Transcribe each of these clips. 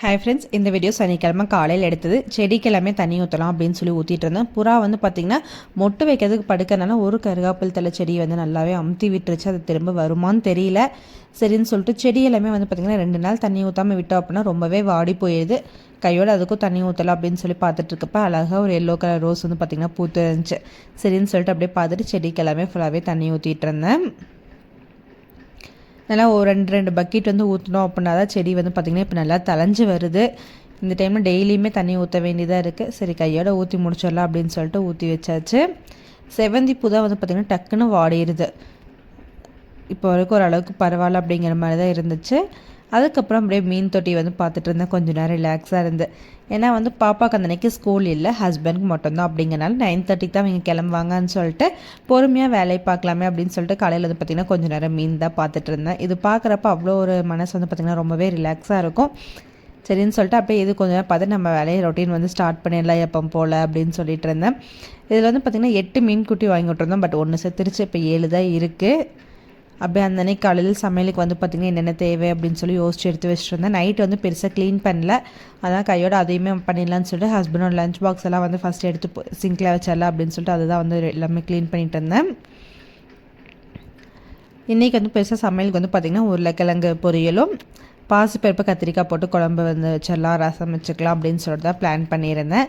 Hi friends இந்த video சனிக்கிழமை காலையில் எடுத்தது. செடிக்கு எல்லாமே தண்ணி ஊற்றலாம் அப்படின்னு சொல்லி ஊற்றிட்டு இருந்தேன் புறா வந்து பார்த்திங்கன்னா மொட்டு வைக்கிறதுக்கு படுக்கிறனால ஒரு கருகாப்பில் தலை செடி வந்து நல்லாவே அமுத்தி விட்டுருச்சு. அது திரும்ப வருமான்னு தெரியல. சரின்னு சொல்லிட்டு செடி எல்லாமே வந்து பார்த்திங்கன்னா ரெண்டு நாள் தண்ணி ஊற்றாமல் விட்டோம் அப்படின்னா ரொம்பவே வாடி போயிடுது கையோடு அதுக்கும் தண்ணி ஊற்றலாம் அப்படின்னு சொல்லி பார்த்துட்டு இருக்கப்ப அழகாக ஒரு எல்லோ கலர் ரோஸ் வந்து பார்த்திங்கன்னா பூத்து இருந்துச்சு. சரின்னு சொல்லிட்டு அப்படியே பார்த்துட்டு செடிக்கு எல்லாமே ஃபுல்லாகவே தண்ணி ஊற்றிட்டு இருந்தேன் நல்லா ஒரு ரெண்டு ரெண்டு பக்கெட் வந்து ஊற்றினோம் அப்படின்னா தான் செடி வந்து பார்த்திங்கன்னா இப்போ நல்லா தலைஞ்சு வருது. இந்த டைமில் டெய்லியுமே தண்ணி ஊற்ற வேண்டியதாக இருக்குது சரி கையோட ஊற்றி முடிச்சிடலாம் அப்படின்னு சொல்லிட்டு ஊற்றி வச்சாச்சு. செவந்தி பூ தான் வந்து பார்த்திங்கன்னா டக்குன்னு வாடிடுது இப்போ வரைக்கும் ஓரளவுக்கு பரவாயில்ல அப்படிங்கிற மாதிரி தான் இருந்துச்சு. அதுக்கப்புறம் அப்படியே மீன் தொட்டி வந்து பார்த்துட்டு இருந்தேன். கொஞ்சம் நேரம் ரிலாக்ஸாக இருந்து. ஏன்னா வந்து பாப்பாவுக்கு அந்த அன்றைக்கி ஸ்கூல் இல்லை ஹஸ்பண்ட்க்கு மட்டும்தான். அப்படிங்கிறனால நைன் தேர்ட்டிக்கு தான் அவங்க கிளம்புவாங்கன்னு சொல்லிட்டு பொறுமையாக வேலையை பார்க்கலாமே அப்படின்னு சொல்லிட்டு காலையில் வந்து பார்த்திங்கன்னா கொஞ்சம் நேரம் மீன் தான் பார்த்துட்டு இருந்தேன். இது பார்க்குறப்ப அவ்வளோ ஒரு மனசு வந்து பார்த்திங்கன்னா ரொம்பவே ரிலாக்ஸாக இருக்கும். சரின்னு சொல்லிட்டு அப்படியே இது கொஞ்சம் நேரம் பார்த்து நம்ம வேலையை ரொட்டீன் வந்து ஸ்டார்ட் பண்ணிடலாம் எப்போ போல் அப்படின்னு சொல்லிட்டு இருந்தேன். இதில் வந்து பார்த்திங்கன்னா எட்டு மீன் குட்டி வாங்கி விட்டுருந்தோம். பட் ஒன்று செத்துருச்சு. இப்போ ஏழு தான் இருக்குது அப்படியே அந்த அன்னைக்கு காலையில் சமையலுக்கு வந்து பார்த்திங்கன்னா என்னென்ன தேவை அப்படின்னு சொல்லி யோசிச்சு எடுத்து வச்சுட்டு இருந்தேன். நைட் வந்து பெருசாக க்ளீன் பண்ணல. அதான் கையோட அதையுமே பண்ணிடலான்னு சொல்லிட்டு ஹஸ்பண்டோட லஞ்ச் பாக்ஸ் எல்லாம் வந்து ஃபஸ்ட் எடுத்து சிங்கில் வச்சிடலாம் அப்படின்னு சொல்லிட்டு அதுதான் வந்து எல்லாமே க்ளீன் பண்ணிட்டு இருந்தேன். இன்றைக்கி வந்து பெருசாக சமையலுக்கு வந்து பார்த்திங்கன்னா உருளைக்கிழங்கு பொரியலும் பாசிப்பருப்பு கத்திரிக்காய் போட்டு குழம்பு வந்து வச்சிடலாம் ரசம் வச்சுக்கலாம் அப்படின்னு சொல்லிட்டு தான் பிளான் பண்ணியிருந்தேன்.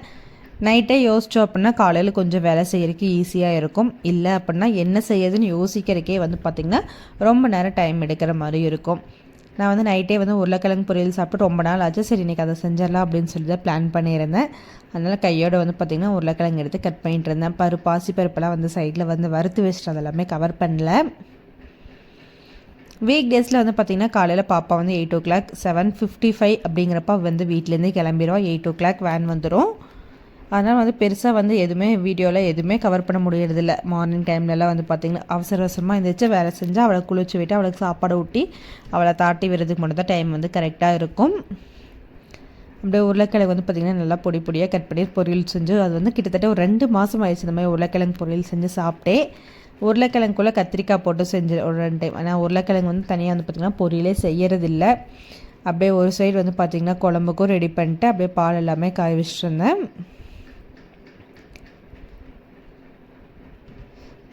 நைட்டே யோசித்தோம் அப்படின்னா காலையில் கொஞ்சம் வேலை செய்கிறதுக்கு ஈஸியாக இருக்கும். இல்லை அப்படின்னா என்ன செய்யறதுன்னு யோசிக்கிறக்கே வந்து பார்த்திங்கன்னா ரொம்ப நேரம் டைம் எடுக்கிற மாதிரி இருக்கும். நான் வந்து நைட்டே வந்து உருளைக்கிழங்கு பொரியல் சாப்பிட்டு ரொம்ப நாள் ஆச்சு. சரி இன்றைக்கி அதை செஞ்சிடலாம் அப்படின்னு சொல்லி தான் பிளான் பண்ணியிருந்தேன். அதனால் கையோடு வந்து பார்த்திங்கன்னா உருளைக்கிழங்கு எடுத்து கட் பண்ணிகிட்டு இருந்தேன். பரு பாசி பருப்பெல்லாம் வந்து சைடில் வந்து வறுத்து வச்சுட்டு அதெல்லாமே கவர் பண்ணல. வீக் டேஸில் வந்து பார்த்திங்கன்னா காலையில் பாப்பா வந்து eight o'clock seven fifty five அப்படிங்கிறப்ப வந்து வீட்டிலேருந்து கிளம்பிடுவோம் எயிட் ஓ கிளாக் வேன் வந்துடும் அதனால் வந்து பெருசாக வந்து எதுவுமே வீடியோவில் எதுவுமே கவர் பண்ண முடியறதில்ல. மார்னிங் டைம்லலாம் வந்து பார்த்திங்கன்னா அவசர அவசரமாக எந்திரிச்சு வேலை செஞ்சு அவளை குளிச்சு விட்டு அவளுக்கு சாப்பாடு ஊட்டி அவளை தாட்டி விடுறதுக்கு மட்டும் தான் டைம் வந்து கரெக்டாக இருக்கும். அப்படியே உருளைக்கிழங்கு வந்து பார்த்திங்கன்னா நல்லா பொடி பொடியாக கட் பண்ணி பொரியல் செஞ்சு அது வந்து கிட்டத்தட்ட ஒரு ரெண்டு மாதம் ஆயிடுச்சு இந்த மாதிரி உருளைக்கிழங்கு பொரியல் செஞ்சு சாப்பிட்டே. உருளைக்கிழங்குக்குள்ளே கத்திரிக்காய் போட்டு செஞ்சு ஒரு ரெண்டு டைம். ஆனால் உருளைக்கிழங்கு வந்து தனியாக வந்து பார்த்திங்கன்னா பொரியலே செய்யறதில்ல. அப்படியே ஒரு சைடு வந்து பார்த்திங்கன்னா குழம்புக்கும் ரெடி பண்ணிட்டு அப்படியே பால் எல்லாமே காய வச்சுருந்தேன்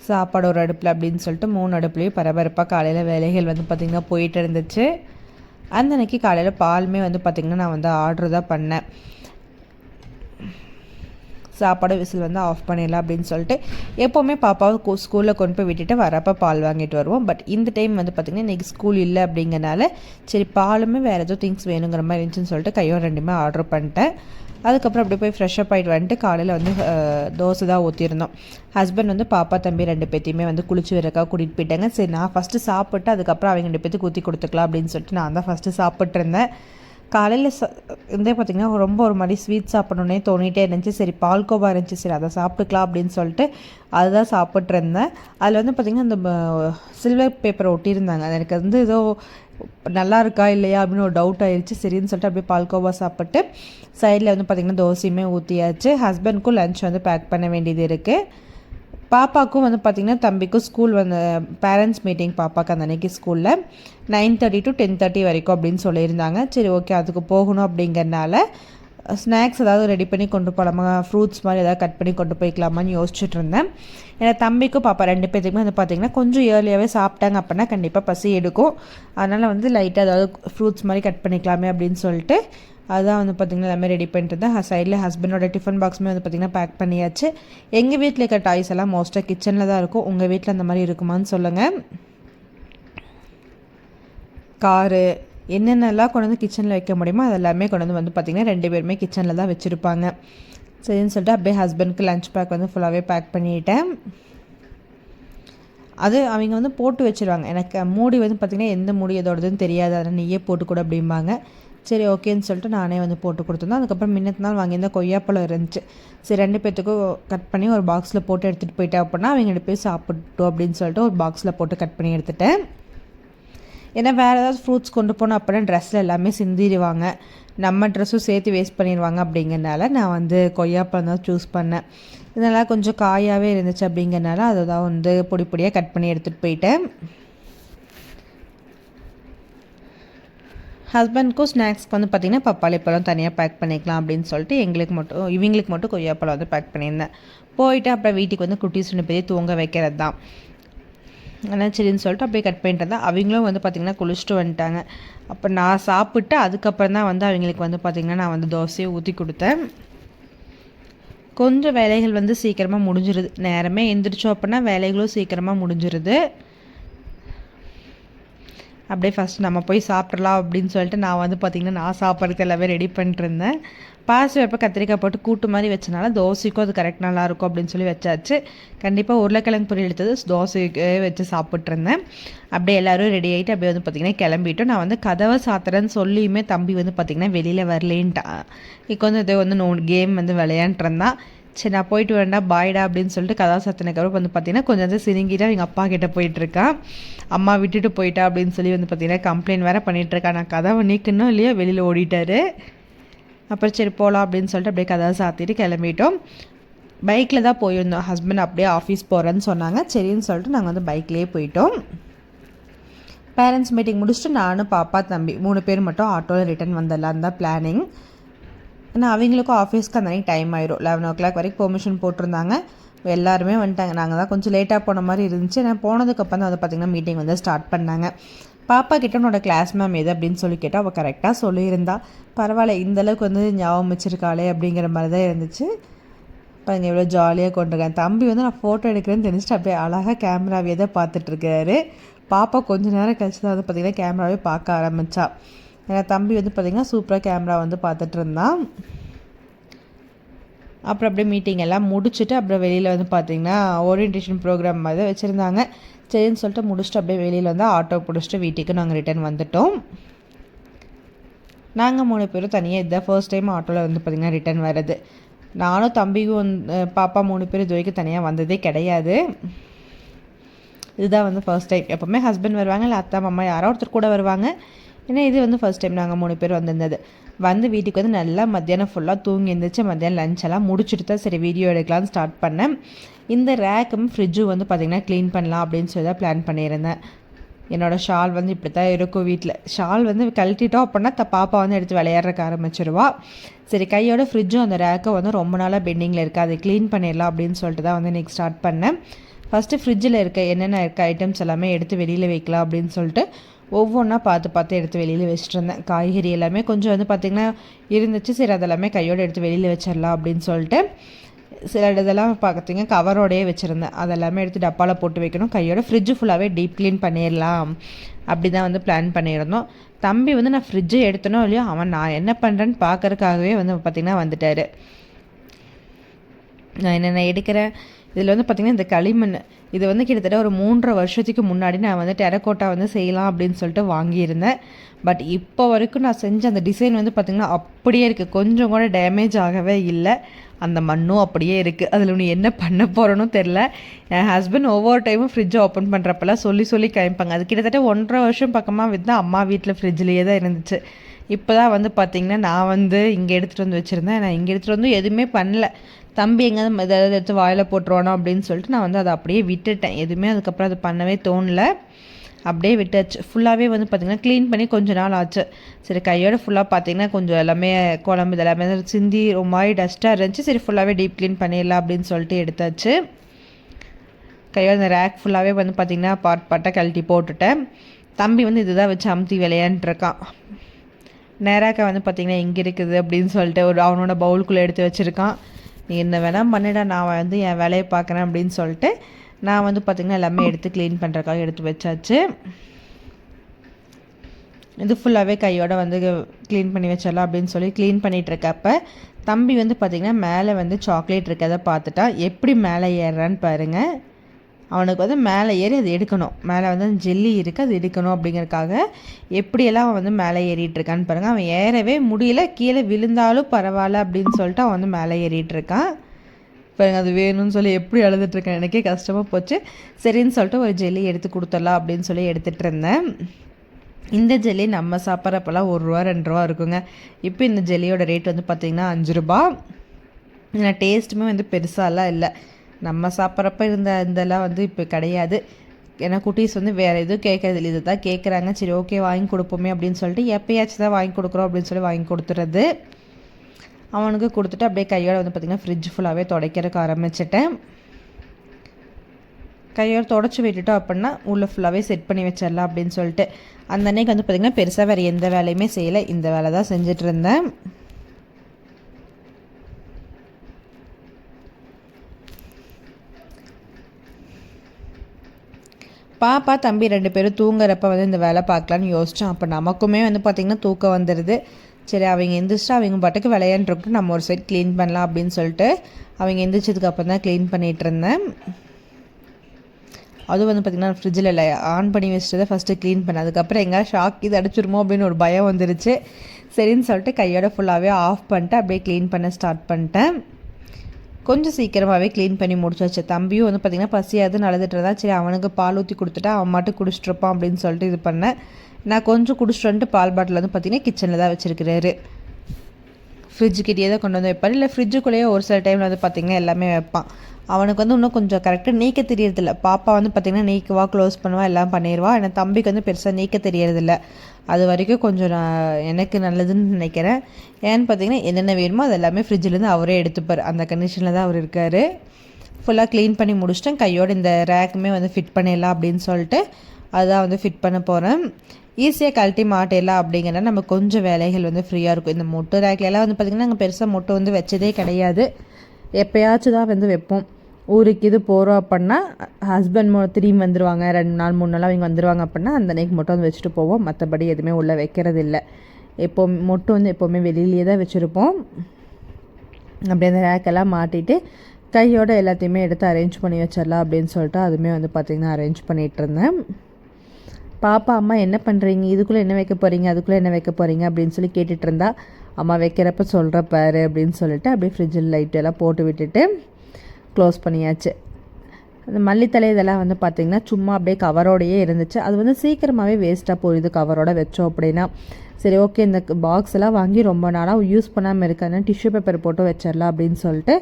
சாப்பாடு ஒரு அடுப்பில் அப்படின்னு சொல்லிட்டு மூணு அடுப்புலேயும் பரபரப்பாக காலையில் வேலைகள் வந்து பார்த்திங்கன்னா போயிட்டு இருந்துச்சு. அந்த அன்னைக்கு காலையில் பாலுமே வந்து பார்த்திங்கன்னா நான் வந்து ஆர்டர் தான் பண்ணேன். சாப்பாடு விசில் வந்து ஆஃப் பண்ணிடலாம் அப்படின்னு சொல்லிட்டு எப்போவுமே பாப்பாவை ஸ்கூலில் கொண்டு போய் விட்டுட்டு வரப்போ பால் வாங்கிட்டு வருவோம். பட் இந்த டைம் வந்து பார்த்திங்கன்னா இன்றைக்கி ஸ்கூல் இல்லை அப்படிங்கிறனால சரி பாலுமே வேறு ஏதோ திங்ஸ் வேணுங்கிற மாதிரி இருந்துச்சுன்னு சொல்லிட்டு கையோ ரெண்டுமே ஆர்டர் பண்ணிட்டேன். அதுக்கப்புறம் அப்படி போய் ஃப்ரெஷ்ஷப் ஆகிட்டு வந்துட்டு காலையில் வந்து தோசை தான் ஊற்றிருந்தோம் ஹஸ்பண்ட் வந்து பாப்பா தம்பி ரெண்டு பேத்தையுமே வந்து குளிச்சு வரக்கா கூட்டிகிட்டு போயிட்டாங்க. சரி நான் ஃபஸ்ட்டு சாப்பிட்டு அதுக்கப்புறம் அவங்க ரெண்டு பேத்துக்கு ஊற்றி கொடுத்துக்கலாம் அப்படின்னு சொல்லிட்டு நான் தான் ஃபஸ்ட்டு சாப்பிட்ருந்தேன் காலையில் ச இருந்தே பார்த்திங்கன்னா ரொம்ப ஒரு மாதிரி ஸ்வீட் சாப்பிட்ணுன்னே தோணிகிட்டே இருந்துச்சு. சரி பால்கோவா இருந்துச்சு. சரி அதை சாப்பிட்டுக்கலாம் அப்படின்னு சொல்லிட்டு அதுதான் சாப்பிட்ருந்தேன் அதில் வந்து பார்த்திங்கன்னா அந்த சில்வர் பேப்பரை ஒட்டியிருந்தாங்க. எனக்கு வந்து ஏதோ நல்லா இருக்கா இல்லையா அப்படின்னு ஒரு டவுட் ஆயிடுச்சு சரின்னு சொல்லிட்டு அப்படியே பால்கோவா சாப்பிட்டு சைடில் வந்து பார்த்திங்கன்னா தோசையுமே ஊற்றியாச்சு ஹஸ்பண்ட்க்கும் லன்ச் வந்து பேக் பண்ண வேண்டியது இருக்குது பாப்பாக்கும் வந்து பார்த்திங்கன்னா தம்பிக்கும் ஸ்கூல் வந்து பேரண்ட்ஸ் மீட்டிங் பாப்பாக்கு அந்த அன்றைக்கி ஸ்கூலில் nine thirty to ten thirty வரைக்கும் அப்படின்னு சொல்லியிருந்தாங்க. சரி ஓகே அதுக்கு போகணும் அப்படிங்கிறனால ஸ்நாக்ஸ் ஏதாவது ரெடி பண்ணி கொண்டு போகலாமா ஃப்ரூட்ஸ் மாதிரி ஏதாவது கட் பண்ணி கொண்டு போய்க்கலாமான்னு யோசிச்சுட்டு இருந்தேன். ஏன்னா தம்பிக்கும் பாப்பா ரெண்டு பேர்த்துக்குமே வந்து பார்த்திங்கன்னா கொஞ்சம் ஏர்லியாகவே சாப்பிட்டாங்க அப்படின்னா கண்டிப்பாக பசி எடுக்கும். அதனால் வந்து லைட்டாக ஏதாவது ஃப்ரூட்ஸ் மாதிரி கட் பண்ணிக்கலாமே அப்படின்னு சொல்லிட்டு அதுதான் வந்து பார்த்திங்கன்னா எல்லாமே ரெடி பண்ணிட்டு இருந்தேன் சைடில் ஹஸ்பண்டோட டிஃபன் பாக்ஸுமே வந்து பார்த்திங்கன்னா பேக் பண்ணியாச்சு. எங்கள் வீட்டில் இருக்க டாய்ஸ் எல்லாம் மோஸ்ட்டாக கிச்சனில் தான் இருக்கும். உங்கள் வீட்டில் அந்த மாதிரி இருக்குமான்னு சொல்லுங்கள் காரு என்னென்னலாம் கொண்டு வந்து கிச்சனில் வைக்க முடியுமோ அதெல்லாமே கொண்டு வந்து வந்து பார்த்திங்கன்னா ரெண்டு பேருமே கிச்சனில் தான் வச்சுருப்பாங்க. சரின்னு சொல்லிட்டு அப்படியே ஹஸ்பண்ட்க்கு லஞ்ச் பேக் வந்து ஃபுல்லாகவே பேக் பண்ணிட்டேன். அது அவங்க வந்து போட்டு வச்சுருவாங்க. எனக்கு மூடி வந்து பார்த்திங்கன்னா எந்த மூடி எதோடதுன்னு தெரியாது. அதனால் நீயே போட்டு கூட அப்படிம்பாங்க. சரி ஓகேன்னு சொல்லிட்டு நானே வந்து போட்டு கொடுத்துருந்தேன். அதுக்கப்புறம் மின்னத்து நாள் வாங்கியிருந்த கொய்யாப்பழம் இருந்துச்சு. சரி ரெண்டு பேர்த்துக்கும் கட் பண்ணி ஒரு பாக்ஸில் போட்டு எடுத்துகிட்டு போயிட்டேன் அப்படின்னா அவங்க ரெண்டு பேர் சாப்பிட்டோம் அப்படின்னு சொல்லிட்டு ஒரு பாக்ஸில் போட்டு கட் பண்ணி எடுத்துட்டேன். ஏன்னா வேறு ஏதாவது ஃப்ரூட்ஸ் கொண்டு போனோம் அப்படின்னா ட்ரெஸ்ஸில் எல்லாமே சிந்திடுவாங்க. நம்ம ட்ரெஸ்ஸும் சேர்த்து வேஸ்ட் பண்ணிடுவாங்க அப்படிங்கிறனால நான் வந்து கொய்யாப்பழம் தான் சூஸ் பண்ணேன். இதனால் கொஞ்சம் காயாகவே இருந்துச்சு அப்படிங்கிறனால அதை தான் வந்து பொடி பொடியாக கட் பண்ணி எடுத்துகிட்டு போயிட்டேன். ஹஸ்பண்ட்க்கும் ஸ்நாக்ஸ்க்கு வந்து பார்த்திங்கன்னா பப்பாளி பழம் தனியாக பேக் பண்ணிக்கலாம் அப்படின்னு சொல்லிட்டு எங்களுக்கு மட்டும் இவங்களுக்கு மட்டும் கொய்யாப்பழம் வந்து பேக் பண்ணியிருந்தேன். போயிட்டு அப்புறம் வீட்டுக்கு வந்து குட்டீஸ் ரெண்டு பேரையும் தூங்க வைக்கிறது தான் ஆனால் சரின்னு சொல்லிட்டு அப்படியே கட் பண்ணிட்டு இருந்தேன் அவங்களும் வந்து பார்த்திங்கன்னா குளிச்சுட்டு வந்துட்டாங்க. அப்போ நான் சாப்பிட்டு அதுக்கப்புறம் தான் வந்து அவங்களுக்கு வந்து பார்த்திங்கன்னா நான் வந்து தோசையை ஊற்றி கொடுத்தேன். கொஞ்சம் வேலைகள் வந்து சீக்கிரமாக முடிஞ்சிருது. நேரமே எந்திரிச்சோம் அப்படின்னா வேலைகளும் சீக்கிரமாக முடிஞ்சிருது. அப்படியே ஃபஸ்ட் நம்ம போய் சாப்பிட்றலாம் அப்படின்னு சொல்லிட்டு நான் வந்து பார்த்திங்கன்னா நான் சாப்பிட்றதுக்கு எல்லாமே ரெடி பண்ணிட்டுருந்தேன். பாசி வைப்ப கத்திரிக்காய் போட்டு கூட்டு மாதிரி வச்சனால தோசைக்கும் அது கரெக்ட் நல்லாயிருக்கும் அப்படின்னு சொல்லி வச்சாச்சு. கண்டிப்பாக உருளைக்கிழங்கு பொரியல் எடுத்தது தோசைக்கு வச்சு சாப்பிட்ருந்தேன் அப்படியே எல்லோரும் ரெடி ஆகிட்டு அப்படியே வந்து பார்த்திங்கன்னா கிளம்பிட்டோம். நான் வந்து கதவை சாத்துறேன்னு சொல்லியுமே தம்பி வந்து பார்த்திங்கன்னா வெளியில் வரலேன்ட்டான். இப்போ வந்து இதை வந்து நோ கேம் வந்து விளையாண்டுருந்தான் சரி நான் போயிட்டு வரேன்டா பாய்டா அப்படின்னு சொல்லிட்டு கதா வந்து பார்த்தீங்கன்னா கொஞ்சம் வந்து சிரிங்கிட்டு எங்கள் அப்பா கிட்டே போயிட்டுருக்கான் அம்மா விட்டுட்டு போயிட்டா அப்படின்னு சொல்லி வந்து பார்த்தீங்கன்னா கம்ப்ளைண்ட் வேறு பண்ணிகிட்ருக்கான் நான் கதவை நீக்கணும் இல்லையா வெளியில் ஓடிட்டாரு. அப்புறம் சரி போகலாம் அப்படின்னு சொல்லிட்டு அப்படியே கதவை சாத்திட்டு கிளம்பிட்டோம். பைக்கில் தான் போயிருந்தோம். ஹஸ்பண்ட் அப்படியே ஆஃபீஸ் போகிறேன்னு சொன்னாங்க. சரின்னு சொல்லிட்டு நாங்கள் வந்து பைக்லேயே போயிட்டோம். பேரண்ட்ஸ் மீட்டிங் முடிச்சுட்டு நானும் பாப்பா தம்பி மூணு பேர் மட்டும் ஆட்டோவில் ரிட்டன் வந்துடலாம் தான் பிளானிங் ஏன்னா அவங்களுக்கும் ஆஃபீஸ்க்கு அந்த அன்றைக்கி டைம் ஆயிரும். லெவன் ஓ கிளாக் வரைக்கும் பெர்மிஷன் போட்டிருந்தாங்க. எல்லாருமே வந்துட்டாங்க. நாங்கள் தான் கொஞ்சம் லேட்டாக போன மாதிரி இருந்துச்சு. நான் போனதுக்கப்புறம் தான் வந்து பார்த்திங்கன்னா மீட்டிங் வந்து ஸ்டார்ட் பண்ணாங்க. பாப்பா கிட்ட உன்னோட கிளாஸ் மேம் எது அப்படின்னு சொல்லி கேட்டால் அவள் கரெக்டாக சொல்லியிருந்தா. பரவாயில்ல இந்தளவுக்கு வந்து ஞாபகம் வச்சிருக்காளே அப்படிங்கிற மாதிரி தான் இருந்துச்சு. இப்போ இங்கே எவ்வளோ ஜாலியாக கொண்டிருக்கேன் தம்பி வந்து நான் ஃபோட்டோ எடுக்கிறேன்னு தெரிஞ்சுட்டு அப்படியே அழகாக கேமராவே தான் பார்த்துட்ருக்காரு பாப்பா கொஞ்ச நேரம் கழிச்சு தான் வந்து பார்த்திங்கன்னா கேமராவே பார்க்க ஆரம்பித்தா ஏன்னா தம்பி வந்து பார்த்திங்கன்னா சூப்பராக கேமரா வந்து பார்த்துட்டு இருந்தான். அப்புறம் அப்படியே மீட்டிங் எல்லாம் முடிச்சுட்டு அப்புறம் வெளியில் வந்து பார்த்திங்கன்னா ஓரியன்டேஷன் ப்ரோக்ராம் மாதிரி வச்சுருந்தாங்க. சரின்னு சொல்லிட்டு முடிச்சுட்டு அப்படியே வெளியில் வந்து ஆட்டோ பிடிச்சிட்டு வீட்டுக்கு நாங்கள் ரிட்டர்ன் வந்துட்டோம். நாங்கள் மூணு பேரும் தனியாக இதுதான் ஃபர்ஸ்ட் டைம் ஆட்டோவில் வந்து பார்த்திங்கன்னா ரிட்டர்ன் வருது நானும் தம்பிக்கும் வந்து பாப்பா மூணு பேர் இது வரைக்கும் தனியாக வந்ததே கிடையாது. இதுதான் வந்து ஃபர்ஸ்ட் டைம் எப்போவுமே ஹஸ்பண்ட் வருவாங்க இல்லை அத்தா மாமா யாரோ ஒருத்தர் கூட வருவாங்க. ஏன்னா இது வந்து ஃபஸ்ட் டைம் நாங்கள் மூணு பேர் வந்திருந்தது. வந்து வீட்டுக்கு வந்து நல்லா மத்தியானம் ஃபுல்லாக தூங்கி எழுந்திரிச்சு மத்தியானம் லஞ்செல்லாம் முடிச்சுட்டு தான் சரி வீடியோ எடுக்கலாம்னு ஸ்டார்ட் பண்ணேன். இந்த ரேக்கும் ஃப்ரிட்ஜும் வந்து பார்த்திங்கன்னா க்ளீன் பண்ணலாம் அப்படின்னு சொல்லி தான் பிளான் பண்ணியிருந்தேன். என்னோடய ஷால் வந்து இப்படி தான் இருக்கும் வீட்டில் ஷால் வந்து கழட்டிட்டோம் அப்படின்னா த பாப்பா வந்து எடுத்து விளையாடுறக்க ஆரம்பிச்சிருவா. சரி கையோட ஃப்ரிட்ஜும் அந்த ரேக்கை வந்து ரொம்ப நாளாக பெண்டிங்கில் இருக்குது அதை க்ளீன் பண்ணிடலாம் அப்படின்னு சொல்லிட்டு தான் வந்து இன்றைக்கி ஸ்டார்ட் பண்ணேன். ஃபஸ்ட்டு ஃப்ரிட்ஜில் இருக்க என்னென்ன இருக்க ஐட்டம்ஸ் எல்லாமே எடுத்து வெளியில் வைக்கலாம் அப்படின்னு சொல்லிட்டு ஒவ்வொன்றா பார்த்து பார்த்து எடுத்து வெளியில் வச்சுட்டு இருந்தேன். காய்கறி எல்லாமே கொஞ்சம் வந்து பார்த்திங்கன்னா இருந்துச்சு. சரி அதெல்லாமே கையோடு எடுத்து வெளியில் வச்சிடலாம் அப்படின்னு சொல்லிட்டு சில இதெல்லாம் பார்த்திங்க கவரோடையே வச்சுருந்தேன். அதெல்லாமே எடுத்து டப்பாவில் போட்டு வைக்கணும். கையோட ஃப்ரிட்ஜு ஃபுல்லாகவே டீப் க்ளீன் பண்ணிடலாம். அப்படி தான் வந்து பிளான் பண்ணியிருந்தோம். தம்பி வந்து நான் ஃப்ரிட்ஜை எடுத்தனோ இல்லையோ அவன் நான் என்ன பண்ணுறேன்னு பார்க்குறதுக்காகவே வந்து பார்த்திங்கன்னா வந்துட்டார். நான் என்னென்ன எடுக்கிறேன்? இதில் வந்து பார்த்திங்கன்னா இந்த களிமண் இது வந்து கிட்டத்தட்ட ஒரு மூன்றரை வருஷத்துக்கு முன்னாடி நான் வந்து டெரக்கோட்டா வந்து செய்யலாம் அப்படின்னு சொல்லிட்டு வாங்கியிருந்தேன். பட் இப்போ வரைக்கும் நான் செஞ்ச அந்த டிசைன் வந்து பார்த்திங்கன்னா அப்படியே இருக்குது கொஞ்சம் கூட டேமேஜ் ஆகவே இல்லை. அந்த மண்ணும் அப்படியே இருக்குது அதில் ஒன்று என்ன பண்ண போகிறோன்னு தெரில. என் ஹஸ்பண்ட் ஒவ்வொரு டைமும் ஃப்ரிட்ஜை ஓப்பன் பண்ணுறப்பெல்லாம் சொல்லி சொல்லி கிளம்பிப்பாங்க. அது கிட்டத்தட்ட ஒன்றரை வருஷம் பக்கமாக வந்து அம்மா வீட்டில் ஃப்ரிட்ஜ்லேயே தான் இருந்துச்சு. இப்போ தான் வந்து பார்த்திங்கன்னா நான் வந்து இங்கே எடுத்துகிட்டு வந்து வச்சுருந்தேன். நான் இங்கே எடுத்துகிட்டு வந்து எதுவுமே பண்ணல. தம்பி எங்கேயாவது எதாவது எடுத்து வாயில் போட்டுருவானோ அப்படின்னு சொல்லிட்டு நான் வந்து அதை அப்படியே விட்டுட்டேன். எதுவுமே அதுக்கப்புறம் அது பண்ணவே தோணலை. அப்படியே விட்டாச்சு. ஃபுல்லாகவே வந்து பார்த்திங்கன்னா க்ளீன் பண்ணி கொஞ்ச நாள் ஆச்சு. சரி கையோட ஃபுல்லாக பார்த்திங்கன்னா கொஞ்சம் எல்லாமே குழம்பு இதெல்லாமே சிந்தி ரொம்ப மாதிரி டஸ்ட்டாக இருந்துச்சு. சரி ஃபுல்லாகவே டீப் க்ளீன் பண்ணிடலாம் அப்படின்னு சொல்லிட்டு எடுத்தாச்சு. கையோட அந்த ரேக் ஃபுல்லாகவே வந்து பார்த்திங்கன்னா பாட் பாட்டாக கழட்டி போட்டுட்டேன். தம்பி வந்து இதுதான் வச்சு அமுத்தி விளையாண்டுருக்கான் நேராக்கா வந்து பார்த்திங்கன்னா எங்கே இருக்குது அப்படின்னு சொல்லிட்டு ஒரு அவனோட பவுலுக்குள்ளே எடுத்து வச்சுருக்கான். நீ என்ன வேணால் பண்ணிடா நான் வந்து என் வேலையை பார்க்குறேன் அப்படின்னு சொல்லிட்டு நான் வந்து பார்த்திங்கன்னா எல்லாமே எடுத்து க்ளீன் பண்ணுறக்காக எடுத்து வச்சாச்சு. இது ஃபுல்லாகவே கையோடு வந்து க்ளீன் பண்ணி வச்சிடலாம் அப்படின்னு சொல்லி க்ளீன் பண்ணிகிட்ருக்கப்ப தம்பி வந்து பார்த்திங்கன்னா மேலே வந்து சாக்லேட் இருக்கிறத பார்த்துட்டா எப்படி மேலே ஏறுறான்னு பாருங்கள் அவனுக்கு வந்து மேலே ஏறி அது எடுக்கணும். மேலே வந்து ஜெல்லி இருக்குது அது எடுக்கணும் அப்படிங்கிறதுக்காக எப்படியெல்லாம் அவன் வந்து மேலே ஏறிட்டு இருக்கான்னு பாருங்கள் அவன் ஏறவே முடியல கீழே விழுந்தாலும் பரவாயில்ல அப்படின்னு சொல்லிட்டு அவன் வந்து மேலே ஏறிட்டுருக்கான் பாருங்க அது வேணும்னு சொல்லி எப்படி அழுதுட்டுருக்கேன் எனக்கே கஷ்டமாக போச்சு. சரின்னு சொல்லிட்டு ஒரு ஜெல்லி எடுத்து கொடுத்துடலாம் அப்படின்னு சொல்லி எடுத்துகிட்டு இருந்தேன். இந்த ஜெல்லி நம்ம சாப்பிட்றப்பெல்லாம் ஒரு ரூபா ரெண்டு ரூபா இருக்குங்க. இப்போ இந்த ஜெல்லியோட ரேட் வந்து பார்த்திங்கன்னா அஞ்சு ரூபா. டேஸ்ட்டுமே வந்து பெருசாலாம் இல்லை. நம்ம சாப்பிட்றப்ப இருந்த இதெல்லாம் வந்து இப்போ கிடையாது. ஏன்னா குட்டீஸ் வந்து வேறு எதுவும் கேட்கறதில்ல. இது தான் கேட்குறாங்க சரி ஓகே வாங்கி கொடுப்போமே அப்படின்னு சொல்லிட்டு எப்போயாச்சும் தான் வாங்கி கொடுக்குறோம் அப்படின்னு சொல்லி வாங்கி கொடுத்துறது. அவனுக்கு கொடுத்துட்டு அப்படியே கையோட வந்து பார்த்திங்கன்னா ஃப்ரிட்ஜ் ஃபுல்லாகவே துடைக்கிறதுக்கு ஆரம்பிச்சிட்டேன். கையோடு தொடச்சி விட்டுட்டோம் அப்படின்னா உள்ளே ஃபுல்லாகவே செட் பண்ணி வச்சிடலாம் அப்படின்னு சொல்லிட்டு. அந்த அன்னைக்கு வந்து பார்த்திங்கன்னா பெருசாக வேறு எந்த வேலையுமே செய்யலை. இந்த வேலை தான் செஞ்சுட்டு பாப்பா தம்பி ரெண்டு பேரும் தூங்குறப்ப வந்து இந்த வேலை பார்க்கலான்னு யோசித்தோம் அப்போ நமக்குமே வந்து பார்த்திங்கன்னா தூக்கம் வந்துடுது சரி அவங்க எந்திரிச்சிட்டு அவங்க பாட்டுக்கு விளையாண்டுருக்கு நம்ம ஒரு சைட் க்ளீன் பண்ணலாம் அப்படின்னு சொல்லிட்டு அவங்க எந்திரிச்சதுக்கு அப்புறம் தான் க்ளீன் பண்ணிகிட்டு இருந்தேன். அதுவும் வந்து பார்த்திங்கன்னா ஃப்ரிட்ஜில் இல்லை ஆன் பண்ணி வச்சுட்டு தான் ஃபஸ்ட்டு க்ளீன் பண்ணேன். அதுக்கப்புறம் எங்கேயா ஷாக் இது அடிச்சிருமோ அப்படின்னு ஒரு பயம் வந்துருச்சு. சரின்னு சொல்லிட்டு கையோட ஃபுல்லாகவே ஆஃப் பண்ணிட்டு அப்படியே க்ளீன் பண்ண ஸ்டார்ட் பண்ணிட்டேன். கொஞ்சம் சீக்கிரமாகவே க்ளீன் பண்ணி முடிச்சாச்சு. தம்பியும் வந்து பார்த்திங்கன்னா பசியாது நடந்துட்டு சரி அவனுக்கு பால் ஊற்றி கொடுத்துட்டா அவன் மட்டும் குடிச்சிட்ருப்பான் அப்படின்னு சொல்லிட்டு இது பண்ணேன் நான் கொஞ்சம் குடிச்சிட்டு வந்துட்டு பால் பாட்டில் வந்து பார்த்திங்கன்னா கிச்சனில் தான் வச்சுருக்கிறாரு. ஃப்ரிட்ஜு கிட்டேயே தான் கொண்டு வந்து வைப்பார் இல்லை ஃப்ரிட்ஜுக்குள்ளேயே ஒரு சில டைமில் வந்து பார்த்திங்கன்னா எல்லாமே வைப்பான். அவனுக்கு வந்து இன்னும் கொஞ்சம் கரெக்டாக நீக்க தெரியறதில்ல. பாப்பா வந்து பார்த்திங்கன்னா நீக்குவா க்ளோஸ் பண்ணுவா எல்லாம் பண்ணிடுவா ஆனால் தம்பிக்கு வந்து பெருசாக நீக்க தெரியறதில்ல. அது வரைக்கும் கொஞ்சம் நான் எனக்கு நல்லதுன்னு நினைக்கிறேன். ஏன்னு பார்த்தீங்கன்னா என்னென்ன வேணுமோ அது எல்லாமே ஃப்ரிட்ஜிலேருந்து அவரே எடுத்துப்பார். அந்த கண்டிஷனில் தான் அவர் இருக்கார். ஃபுல்லாக க்ளீன் பண்ணி முடிச்சிட்டேன். கையோடு இந்த ரேக்குமே வந்து ஃபிட் பண்ணிடலாம் அப்படின்னு சொல்லிட்டு அதுதான் வந்து ஃபிட் பண்ண போகிறேன் ஈஸியாக கழட்டி மாட்டிடலாம் அப்படிங்கிற நம்ம கொஞ்சம் வேலைகள் வந்து ஃப்ரீயாக இருக்கும். இந்த மொட்டை ரேக்லாம் வந்து பார்த்திங்கன்னா நாங்கள் பெருசாக மொட்டை வந்து வச்சதே கிடையாது. எப்போயாச்சும் தான் வந்து வைப்போம். ஊருக்கு இது போகிறோம் அப்படின்னா ஹஸ்பண்ட் மோ திரும்பி வந்துடுவாங்க ரெண்டு நாள் மூணு நாள் அவங்க வந்துடுவாங்க அப்படின்னா அந்த அன்னைக்கு மட்டும் வந்து வச்சுட்டு போவோம். மற்றபடி எதுவுமே உள்ளே வைக்கிறது இல்லை. எப்போ மொட்டு வந்து எப்போவுமே வெளியிலேயே தான் வச்சுருப்போம். அப்படி அந்த ரேக்கெல்லாம் மாட்டிட்டு கையோட எல்லாத்தையுமே எடுத்து அரேஞ்ச் பண்ணி வச்சிடலாம் அப்படின்னு சொல்லிட்டு அதுவுமே வந்து பார்த்திங்கன்னா அரேஞ்ச் பண்ணிகிட்டு இருந்தேன். பாப்பா அம்மா என்ன பண்ணுறீங்க இதுக்குள்ளே என்ன வைக்க போகிறீங்க அதுக்குள்ளே என்ன வைக்க போகிறீங்க அப்படின்னு சொல்லி கேட்டுட்டு இருந்தா அம்மா வைக்கிறப்ப சொல்கிற பாரு அப்படின்னு சொல்லிட்டு அப்படியே ஃப்ரிட்ஜில் லைட் எல்லாம் போட்டு விட்டுட்டு க்ளோஸ் பண்ணியாச்சு. அந்த மல்லித்தலை இதெல்லாம் வந்து பார்த்திங்கன்னா சும்மா அப்படியே கவரோடையே இருந்துச்சு. அது வந்து சீக்கிரமாகவே வேஸ்ட்டாக போயிடுது கவரோட வச்சோம் அப்படின்னா. சரி ஓகே இந்த பாக்ஸ் எல்லாம் வாங்கி ரொம்ப நாளாக யூஸ் பண்ணாமல் இருக்காங்க டிஷ்யூ பேப்பர் போட்டு வச்சிடலாம் அப்படின்னு சொல்லிட்டு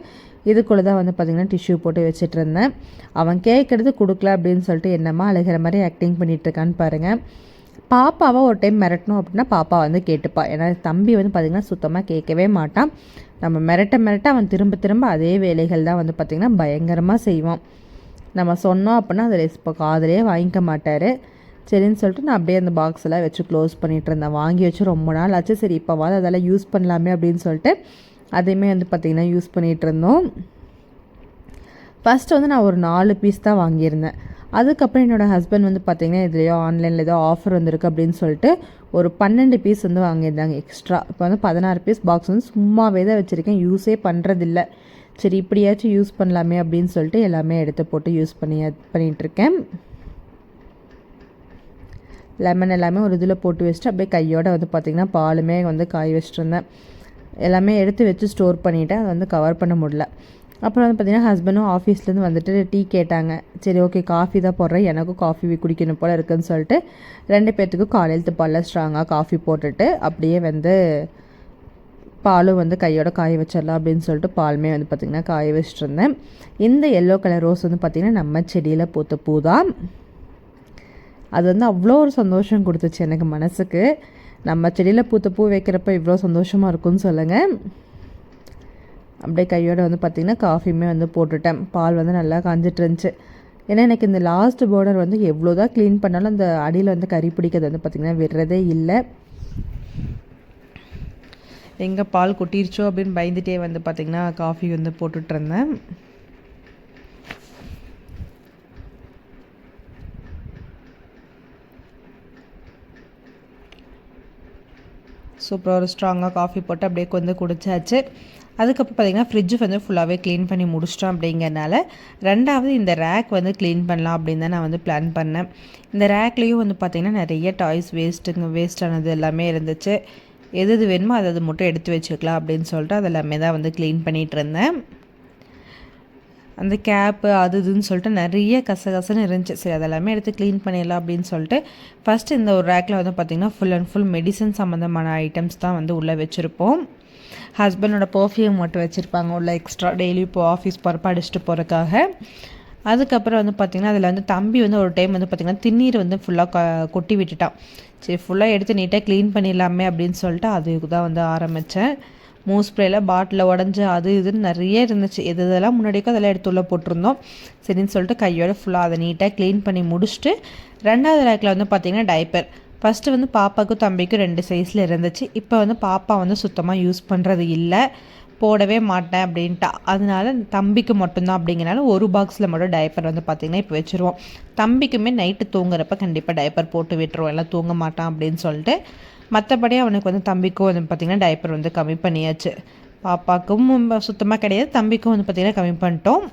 இதுக்குள்ளே தான் வந்து பார்த்திங்கன்னா டிஷ்யூ போட்டு வச்சுட்டு இருந்தேன். அவன் கேட்குறது கொடுக்கல அப்படின்னு சொல்லிட்டு என்னம்மா அழுகிற மாதிரி ஆக்டிங் பண்ணிகிட்ருக்கான்னு பாருங்கள் பாப்பாவை ஒரு டைம் மிரட்டணும் அப்படின்னா பாப்பா வந்து கேட்டுப்பா. ஏன்னா தம்பி வந்து பார்த்திங்கன்னா சுத்தமாக கேட்கவே மாட்டான். நம்ம மிரட்ட மிரட்ட அவன் திரும்ப திரும்ப அதே வேலைகள் தான் வந்து பார்த்திங்கன்னா பயங்கரமாக செய்வான். நம்ம சொன்னோம் அப்படின்னா அதில் இப்போ காதலே வாங்கிக்க மாட்டார். சரின்னு சொல்லிட்டு நான் அப்படியே அந்த பாக்ஸ் எல்லாம் வச்சு க்ளோஸ் பண்ணிகிட்டு இருந்தேன். வாங்கி வச்சு ரொம்ப நாள் ஆச்சு. சரி இப்போவாது அதெல்லாம் யூஸ் பண்ணலாமே அப்படின்னு சொல்லிட்டு அதையுமே வந்து பார்த்திங்கன்னா யூஸ் பண்ணிகிட்டு இருந்தோம். ஃபஸ்ட்டு வந்து நான் ஒரு நாலு பீஸ் தான் வாங்கியிருந்தேன். அதுக்கப்புறம் என்னோடய ஹஸ்பண்ட் வந்து பார்த்திங்கன்னா இதுலையோ ஆன்லைனில் ஏதோ ஆஃபர் வந்திருக்கு அப்படின்னு சொல்லிட்டு ஒரு பன்னெண்டு பீஸ் வந்து வாங்கியிருந்தாங்க எக்ஸ்ட்ரா இப்போ வந்து பதினாறு பீஸ் பாக்ஸ் வந்து சும்மாவே தான் வச்சுருக்கேன். யூஸே பண்ணுறதில்ல சரி இப்படியாச்சும் யூஸ் பண்ணலாமே அப்படின்னு சொல்லிட்டு எல்லாமே எடுத்து போட்டு யூஸ் பண்ணி பண்ணிகிட்ருக்கேன் லெமன் எல்லாமே ஒரு இதில் போட்டு வச்சுட்டு அப்படியே கையோடு வந்து பார்த்திங்கன்னா பாலுமே வந்து காய வச்சுட்டு இருந்தேன். எல்லாமே எடுத்து வச்சு ஸ்டோர் பண்ணிவிட்டேன் அதை வந்து கவர் பண்ண முடியல. அப்புறம் வந்து பார்த்திங்கன்னா ஹஸ்பண்டும் ஆஃபீஸ்லேருந்து வந்துட்டு டீ கேட்டாங்க. சரி ஓகே காஃபி தான் போடுறேன். எனக்கும் காஃபி குடிக்கணும் போல் இருக்குதுன்னு சொல்லிட்டு ரெண்டு பேர்த்துக்கும் காலையில் பாலில் ஸ்ட்ராங்காக காஃபி போட்டுட்டு அப்படியே வந்து பாலும் வந்து கையோட காய வச்சிடலாம் அப்படின்னு சொல்லிட்டு பாலுமே வந்து பார்த்திங்கன்னா காய வச்சுட்டு இருந்தேன் இந்த எல்லோ கலர் ரோஸ் வந்து பார்த்திங்கன்னா நம்ம செடியில் பூத்த பூ தான். அது வந்து அவ்வளோ ஒரு சந்தோஷம் கொடுத்துச்சு எனக்கு மனசுக்கு. நம்ம செடியில் பூத்த பூ வைக்கிறப்ப இவ்வளோ சந்தோஷமாக இருக்கும்னு சொல்லுங்கள் அப்படியே கையோடு வந்து பார்த்திங்கன்னா காஃபியுமே வந்து போட்டுட்டேன். பால் வந்து நல்லா காஞ்சிட்டு இருந்துச்சு ஏன்னா எனக்கு இந்த லாஸ்ட் பார்டர் வந்து எவ்வளோ தான் க்ளீன் பண்ணாலும் அந்த அடியில் வந்து கறி பிடிக்கிறது வந்து பார்த்திங்கன்னா விடுறதே இல்லை. எங்கே பால் கொட்டிருச்சோ அப்படின்னு பயந்துட்டே வந்து பார்த்திங்கன்னா காஃபி வந்து போட்டுட்ருந்தேன். சூப்பராக ஒரு ஸ்ட்ராங்காக காஃபி போட்டு அப்படியே வந்து குடிச்சாச்சு. அதுக்கப்புறம் பார்த்திங்கன்னா ஃப்ரிட்ஜு வந்து ஃபுல்லாகவே க்ளீன் பண்ணி முடிச்சிட்டோம் அப்படிங்கிறனால ரெண்டாவது இந்த ரேக் வந்து க்ளீன் பண்ணலாம் அப்படின்னு தான் நான் வந்து பிளான் பண்ணேன். இந்த ரேக்லேயும் வந்து பார்த்திங்கன்னா நிறைய டாய்ஸ் வேஸ்ட்டுங்க வேஸ்டானது எல்லாமே இருந்துச்சு. எது எது வேணுமோ அதை அது மட்டும் எடுத்து வச்சுக்கலாம் அப்படின்னு சொல்லிட்டு அது எல்லாமே தான் வந்து க்ளீன் பண்ணிகிட்டு இருந்தேன். அந்த கேப்பு அது இதுன்னு சொல்லிட்டு நிறைய கசகசன்னு இருந்துச்சு. சரி அதெல்லாமே எடுத்து க்ளீன் பண்ணிடலாம் அப்படின்னு சொல்லிட்டு ஃபஸ்ட்டு இந்த ஒரு ரேக்கில் வந்து பார்த்திங்கன்னா ஃபுல் அண்ட் ஃபுல் மெடிசன் சம்மந்தமான ஐட்டம்ஸ் தான் வந்து உள்ளே வச்சுருப்போம். ஹஸ்பண்டோட பர்ஃப்யூம் மட்டும் வச்சுருப்பாங்க. உள்ள எக்ஸ்ட்ரா டெய்லி இப்போ ஆஃபீஸ் போகிறப்ப அடிச்சுட்டு போகிறக்காக அதுக்கப்புறம் வந்து பார்த்திங்கன்னா அதில் வந்து தம்பி வந்து ஒரு டைம் வந்து பார்த்திங்கன்னா திண்ணீர் வந்து ஃபுல்லாக கொட்டி விட்டுட்டான். சரி ஃபுல்லாக எடுத்து நீட்டாக க்ளீன் பண்ணிடலாமே அப்படின்னு சொல்லிட்டு அதுக்கு தான் வந்து ஆரம்பித்தேன் மூஸ் ஸ்ப்ரேயில் பாட்டில் உடஞ்சி அது இதுன்னு நிறைய இருந்துச்சு. எது இதெல்லாம் முன்னாடிக்கோ அதெல்லாம் எடுத்து உள்ளே போட்டிருந்தோம். சரின்னு சொல்லிட்டு கையோட ஃபுல்லாக அதை நீட்டாக க்ளீன் பண்ணி முடிச்சுட்டு ரெண்டாவது ரேக்கில் வந்து பார்த்திங்கன்னா டைப்பர் ஃபஸ்ட்டு வந்து பாப்பாவுக்கும் தம்பிக்கும் ரெண்டு சைஸில் இருந்துச்சு. இப்போ வந்து பாப்பா வந்து சுத்தமாக யூஸ் பண்ணுறது இல்லை. போடவே மாட்டேன் அப்படின்ட்டா. அதனால தம்பிக்கு மட்டும்தான் அப்படிங்கிறனால ஒரு பாக்ஸில் மட்டும் டைப்பர் வந்து பார்த்திங்கன்னா இப்போ வச்சுருவோம். தம்பிக்குமே நைட்டு தூங்குறப்ப கண்டிப்பாக டைப்பர் போட்டு விட்டுருவோம். எல்லாம் தூங்க மாட்டான் அப்படின்னு சொல்லிட்டு. மற்றபடி அவனுக்கு வந்து தம்பிக்கும் வந்து பார்த்திங்கன்னா டைப்பர் வந்து கம்மி பண்ணியாச்சு. பாப்பாவுக்கும் சுத்தமாக கிடையாது. தம்பிக்கும் வந்து பார்த்திங்கன்னா கம்மி பண்ணிட்டோம்.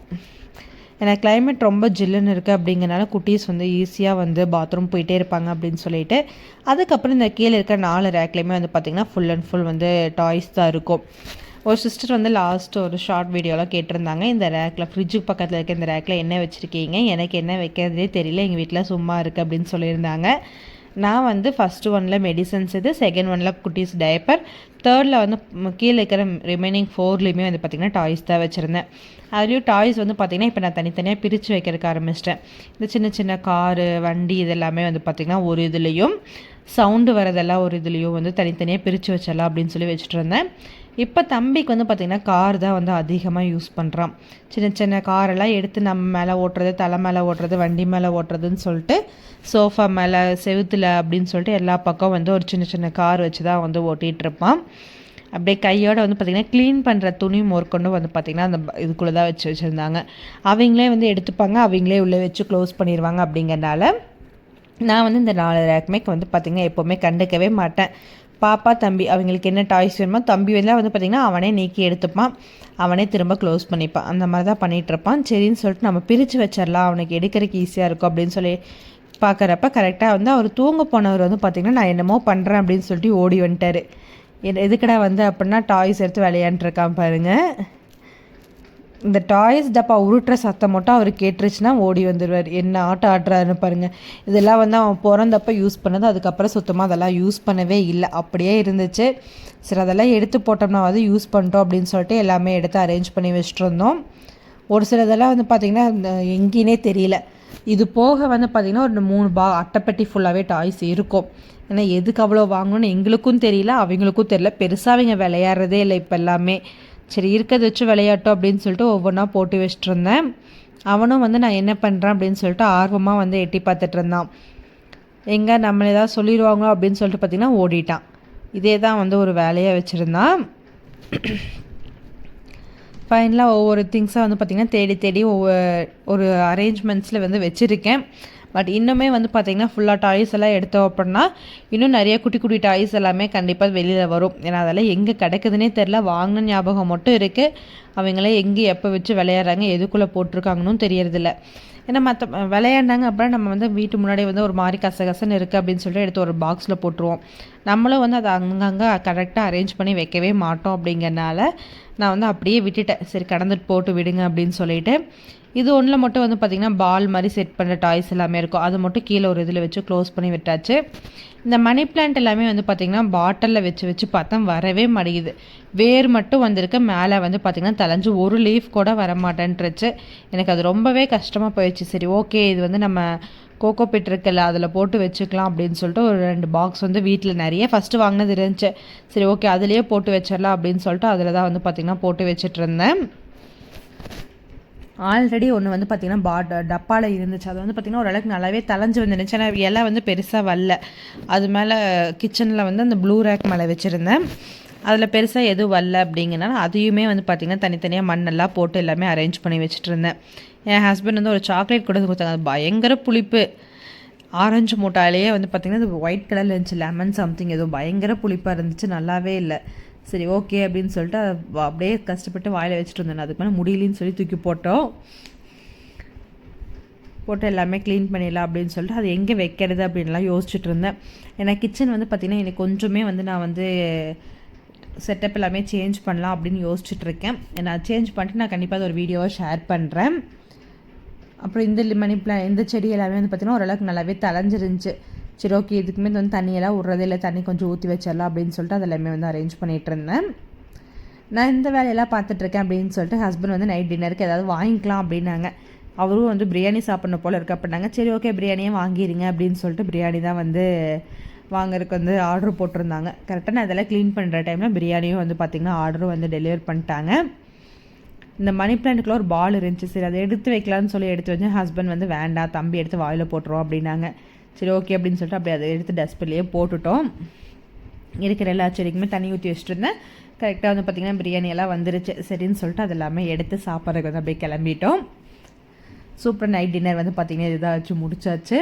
ஏன்னா கிளைமேட் ரொம்ப ஜில்லுன்னு இருக்குது அப்படிங்கிறனால குட்டீஸ் வந்து ஈஸியாக வந்து பாத்ரூம் போயிட்டே இருப்பாங்க அப்படின்னு சொல்லிட்டு அதுக்கப்புறம் இந்த கீழே இருக்கிற நாலு ரேக்லேயுமே வந்து பார்த்திங்கன்னா ஃபுல் அண்ட் ஃபுல் வந்து டாய்ஸ் தான் இருக்கும். ஒரு சிஸ்டர் வந்து லாஸ்ட் ஒரு ஷார்ட் வீடியோலாம் கேட்டிருந்தாங்க இந்த ரேக்கில் ஃப்ரிட்ஜுக்கு பக்கத்தில் இருக்க இந்த ரேக்கில் என்ன வச்சுருக்கீங்க எனக்கு என்ன வைக்கிறதே தெரியல எங்கள் வீட்டில் சும்மா இருக்குது அப்படின்னு சொல்லியிருந்தாங்க. நான் வந்து ஃபஸ்ட்டு ஒனில் மெடிசன்ஸ் இது செகண்ட் ஒனில் குட்டீஸ் டயப்பர் தேர்டில் வந்து கீழே இருக்கிற ரிமைனிங் ஃபோர்லேயுமே வந்து பார்த்திங்கன்னா டாய்ஸ் தான் வச்சுருந்தேன். அதுலேயும் டாய்ஸ் வந்து பார்த்திங்கன்னா இப்போ நான் தனித்தனியாக பிரித்து வைக்கிறதுக்கு ஆரம்பிச்சிட்டேன். இந்த சின்ன சின்ன காரு வண்டி இதெல்லாமே வந்து பார்த்திங்கன்னா ஒரு இதுலேயும் சவுண்டு வரதெல்லாம் ஒரு இதுலேயும் வந்து தனித்தனியாக பிரித்து வச்சிடலாம் அப்படின்னு சொல்லி வச்சுட்டு இருந்தேன். இப்போ தம்பிக்கு வந்து பார்த்திங்கன்னா கார் தான் வந்து அதிகமாக யூஸ் பண்ணுறான் சின்ன சின்ன காரெல்லாம் எடுத்து நம்ம மேலே ஓட்டுறது தலை மேலே ஓட்டுறது வண்டி மேலே ஓட்டுறதுன்னு சொல்லிட்டு சோஃபா மேலே செவுத்தில் அப்படின்னு சொல்லிட்டு எல்லா பக்கம் வந்து ஒரு சின்ன சின்ன கார் வச்சு தான் வந்து ஓட்டிகிட்ருப்பான் அப்படியே கையோடு வந்து பார்த்திங்கன்னா க்ளீன் பண்ணுற துணி மோர்க்கொண்டு வந்து பார்த்திங்கன்னா அந்த இதுக்குள்ளே தான் வச்சு வச்சுருந்தாங்க. அவங்களே வந்து எடுத்துப்பாங்க அவங்களே உள்ளே வச்சு க்ளோஸ் பண்ணிடுவாங்க அப்படிங்கிறனால நான் வந்து இந்த நாலு ரேக்மேக்கு வந்து பார்த்திங்கன்னா எப்போவுமே கண்டுக்கவே மாட்டேன். பாப்பா தம்பி அவங்களுக்கு என்ன டாய்ஸ் வேணுமோ தம்பி வந்து வந்து பார்த்திங்கன்னா அவனே நீக்கி எடுத்துப்பான். அவனே திரும்ப க்ளோஸ் பண்ணிப்பான். அந்த மாதிரி தான் பண்ணிகிட்ருப்பான் சரின்னு சொல்லிட்டு நம்ம பிரித்து வச்சிடலாம். அவனுக்கு எடுக்கிறதுக்கு ஈஸியாக இருக்கும் அப்படின்னு சொல்லி பார்க்குறப்ப கரெக்டாக வந்து அவர் தூங்க போனவர் வந்து பார்த்திங்கன்னா நான் என்னமோ பண்ணுறேன் அப்படின்னு சொல்லிட்டு ஓடி வந்துட்டார். எதுக்கடா வந்து அப்படின்னா டாய்ஸ் எடுத்து விளையாண்டுருக்கான் பாருங்கள் இந்த டாய்ஸ் டப்பா உருட்டுற சத்தம் மட்டும் அவர் கேட்டுருச்சுன்னா ஓடி வந்துடுவார் என்ன ஆட்டம் ஆடுறாருன்னு பாருங்கள் இதெல்லாம் வந்து அவன் பிறந்தப்ப யூஸ் பண்ணது அதுக்கப்புறம் சுத்தமாக அதெல்லாம் யூஸ் பண்ணவே இல்லை. அப்படியே இருந்துச்சு. சரி அதெல்லாம் எடுத்து போட்டோம்னா வந்து யூஸ் பண்ணிட்டோம் அப்படின்னு சொல்லிட்டு எல்லாமே எடுத்து அரேஞ்ச் பண்ணி வச்சுட்டு இருந்தோம் ஒரு சிலதெல்லாம் வந்து பார்த்திங்கன்னா எங்கேனே தெரியல. இது போக வந்து பார்த்திங்கன்னா ஒரு மூணு பா அட்டைப்பெட்டி ஃபுல்லாகவே டாய்ஸ் இருக்கும். ஏன்னா எதுக்கு அவ்வளோ வாங்கணும்னு எங்களுக்கும் தெரியல அவங்களுக்கும் தெரியல. பெருசாக அவங்க விளையாடுறதே இல்லை இப்போ எல்லாமே. சரி இருக்கிறத வச்சு விளையாட்டோம் அப்படின்னு சொல்லிட்டு ஒவ்வொன்றா போட்டு வச்சுட்டு இருந்தேன் அவனும் வந்து நான் என்ன பண்ணுறேன் அப்படின்னு சொல்லிட்டு ஆர்வமாக வந்து எட்டி பார்த்துட்டு இருந்தான். எங்கே நம்மளை ஏதாவது சொல்லிடுவாங்களோ அப்படின்னு சொல்லிட்டு பார்த்திங்கன்னா ஓடிட்டான். இதே தான் வந்து ஒரு வேலையாக வச்சுருந்தான். ஃபைனலாக ஒவ்வொரு திங்ஸாக வந்து பார்த்திங்கன்னா தேடி தேடி ஒவ்வொரு ஒரு அரேஞ்ச்மெண்ட்ஸில் வந்து வச்சுருக்கேன். பட் இன்னுமே வந்து பார்த்திங்கன்னா ஃபுல்லாக டாய்ஸ் எல்லாம் எடுத்தோம் அப்படின்னா இன்னும் நிறைய குட்டி குட்டி டாய்ஸ் எல்லாமே கண்டிப்பாக வெளியில் வரும். ஏன்னா அதெல்லாம் எங்கே கிடைக்குதுன்னே தெரில வாங்கின ஞாபகம் மட்டும் இருக்குது அவங்களே எங்கே எப்போ வச்சு விளையாடுறாங்க எதுக்குள்ளே போட்டிருக்காங்கன்னு தெரியறதில்ல. ஏன்னா மற்ற விளையாண்டாங்க அப்படின்னா நம்ம வந்து வீட்டு முன்னாடி வந்து ஒரு மாதிரி கசகசன்னு இருக்குது அப்படின்னு சொல்லிட்டு எடுத்து ஒரு பாக்ஸில் போட்டுருவோம். நம்மளும் வந்து அதை அங்கங்கே கரெக்டாக அரேஞ்ச் பண்ணி வைக்கவே மாட்டோம் அப்படிங்கிறனால நான் வந்து அப்படியே விட்டுட்டேன். சரி கடந்துட்டு போட்டு விடுங்க அப்படின்னு சொல்லிட்டு. இது ஒன்றில் மட்டும் வந்து பார்த்திங்கன்னா பால் மாதிரி செட் பண்ணுற டாய்ஸ் எல்லாமே இருக்கும். அது மட்டும் கீழே ஒரு இதில் வச்சு க்ளோஸ் பண்ணி விட்டாச்சு. இந்த மணி பிளான்ட் எல்லாமே வந்து பார்த்திங்கன்னா பாட்டிலில் வச்சு வச்சு பார்த்தா வரவே மாட்டேங்குது. வேர் மட்டும் வந்திருக்கு. மேலே வந்து பார்த்திங்கன்னா தலைஞ்சு ஒரு லீஃப் கூட வர மாட்டேன்ட்டுருச்சு எனக்கு அது ரொம்பவே கஷ்டமாக போயிடுச்சு. சரி ஓகே இது வந்து நம்ம கோகோ பிட் இருக்குல்ல அதில் போட்டு வச்சுக்கலாம் அப்படின்னு சொல்லிட்டு ஒரு ரெண்டு பாக்ஸ் வந்து வீட்டில் நிறைய ஃபஸ்ட்டு வாங்கினது இருந்துச்சு. சரி ஓகே அதுலேயே போட்டு வச்சிடலாம் அப்படின்னு சொல்லிட்டு அதில் தான் வந்து பார்த்திங்கன்னா போட்டு வச்சுட்டு இருந்தேன். ஆல்ரெடி ஒன்று வந்து பார்த்திங்கன்னா பாட் டப்பாவில் இருந்துச்சு. அது வந்து பார்த்திங்கன்னா ஓரளவுக்கு நல்லாவே தலைஞ்சு வந்துருந்துச்சு. ஆனால் இலை வந்து பெருசாக வரல. அது மேலே கிச்சனில் வந்து அந்த ப்ளூ ரேக் மேலே வச்சுருந்தேன். அதில் பெருசாக எதுவும் வரல அப்படிங்கிறனால அதையுமே வந்து பார்த்திங்கன்னா தனித்தனியாக மண்ணெல்லாம் போட்டு எல்லாமே அரேஞ்ச் பண்ணி வச்சுட்டு இருந்தேன் என் ஹஸ்பண்ட் வந்து ஒரு சாக்லேட் கொடுத்து கொடுத்தாங்க. அது பயங்கர புளிப்பு. ஆரஞ்சு மூட்டாலேயே வந்து பார்த்திங்கன்னா அது ஒயிட் கலரில் இருந்துச்சு லெமன் சம்திங் எதுவும் பயங்கர புளிப்பாக இருந்துச்சு. நல்லாவே இல்லை. சரி ஓகே அப்படின்னு சொல்லிட்டு அப்படியே கஷ்டப்பட்டு வாயில் வச்சுட்டு இருந்தேன் அதுக்கு மேலே முடியலன்னு சொல்லி தூக்கி போட்டோம். போட்டு எல்லாமே க்ளீன் பண்ணிடலாம் அப்படின்னு சொல்லிட்டு அது எங்கே வைக்கிறது அப்படின்லாம் யோசிச்சுட்டு இருந்தேன். ஏன்னா கிச்சன் வந்து பார்த்திங்கன்னா எனக்கு கொஞ்சமே வந்து நான் வந்து செட்டப் எல்லாமே சேஞ்ச் பண்ணலாம் அப்படின்னு யோசிச்சுட்ருக்கேன் நான் சேஞ்ச் பண்ணிட்டு நான் கண்டிப்பாக அது ஒரு வீடியோவை ஷேர் பண்ணுறேன் அப்புறம் இந்த மணி பிளான் இந்த செடி எல்லாமே வந்து பார்த்திங்கன்னா ஓரளவுக்கு நல்லாவே தலைஞ்சிருந்துச்சு சரி ஓகே இதுக்குமே வந்து தண்ணியெல்லாம் விட்றதே இல்லை தண்ணி கொஞ்சம் ஊற்றி வச்சிடலாம் அப்படின்னு சொல்லிட்டு அதெல்லாமே வந்து அரேஞ்ச் பண்ணிகிட்டு இருந்தேன். நான் இந்த வேலையெல்லாம் பார்த்துட்ருக்கேன் அப்படின்னு சொல்லிட்டு ஹஸ்பண்ட் வந்து நைட் டின்னருக்கு ஏதாவது வாங்கிக்கலாம் அப்படின்னாங்க. அவரும் வந்து பிரியாணி சாப்பிட்ணும் போல் இருக்க. அப்படின்னாங்க சரி ஓகே பிரியாணியே வாங்கிடுங்க அப்படின்னு சொல்லிட்டு பிரியாணி தான் வந்து வாங்குறதுக்கு வந்து ஆர்டர் போட்டிருந்தாங்க. கரெக்டாக நான் அதெல்லாம் க்ளீன் பண்ணுற டைமில் பிரியாணியும் வந்து பார்த்திங்கன்னா ஆர்டரும் வந்து டெலிவர் பண்ணிட்டாங்க. இந்த மணி பிளான்ட்டுக்குள்ள ஒரு பால் இருந்துச்சு. சரி அதை எடுத்து வைக்கலான்னு சொல்லி எடுத்து வச்சேன். ஹஸ்பண்ட் வந்து வேண்டாம் தம்பி எடுத்து வாயில் போட்டுருவோம் அப்படின்னாங்க. சரி ஓகே அப்படின்னு சொல்லிட்டு அப்படியே அதை எடுத்து டஸ்ட்பின்லேயே போட்டுட்டோம். இருக்கிற எல்லா செடிக்குமே தண்ணி ஊற்றி வச்சுட்டு இருந்தேன். கரெக்டாக வந்து பார்த்திங்கன்னா பிரியாணி எல்லாம் வந்துருச்சு. சரின்னு சொல்லிட்டு அது எல்லாமே எடுத்து சாப்பிட்றதுக்கு வந்து அப்படியே கிளம்பிட்டோம். சூப்பர் நைட் டின்னர் வந்து பார்த்திங்கன்னா இதாக வச்சு முடிச்சாச்சு.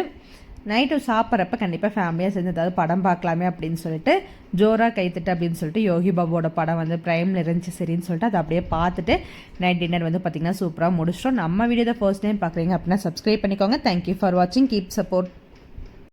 நைட்டு சாப்பிட்றப்ப கண்டிப்பாக ஃபேமிலியாக சேர்ந்து ஏதாவது படம் பார்க்கலாமே அப்படின்னு சொல்லிட்டு ஜோரா கைத்துட்டு அப்படின்னு சொல்லிட்டு யோகி பாபுவோட படம் வந்து ப்ரைமில் இருந்துச்சு சரின்னு சொல்லிட்டு அதை அப்படியே பார்த்துட்டு நைட் டின்னர் வந்து பார்த்திங்கன்னா சூப்பராக முடிச்சிட்டோம். நம்ம வீடியோ தான் ஃபர்ஸ்ட் டைம் பார்க்குறீங்க அப்படின்னா சப்ஸ்கிரைப் பண்ணிக்கோங்க. தேங்க்யூ ஃபார் வாட்சிங் கீப் சப்போர்ட்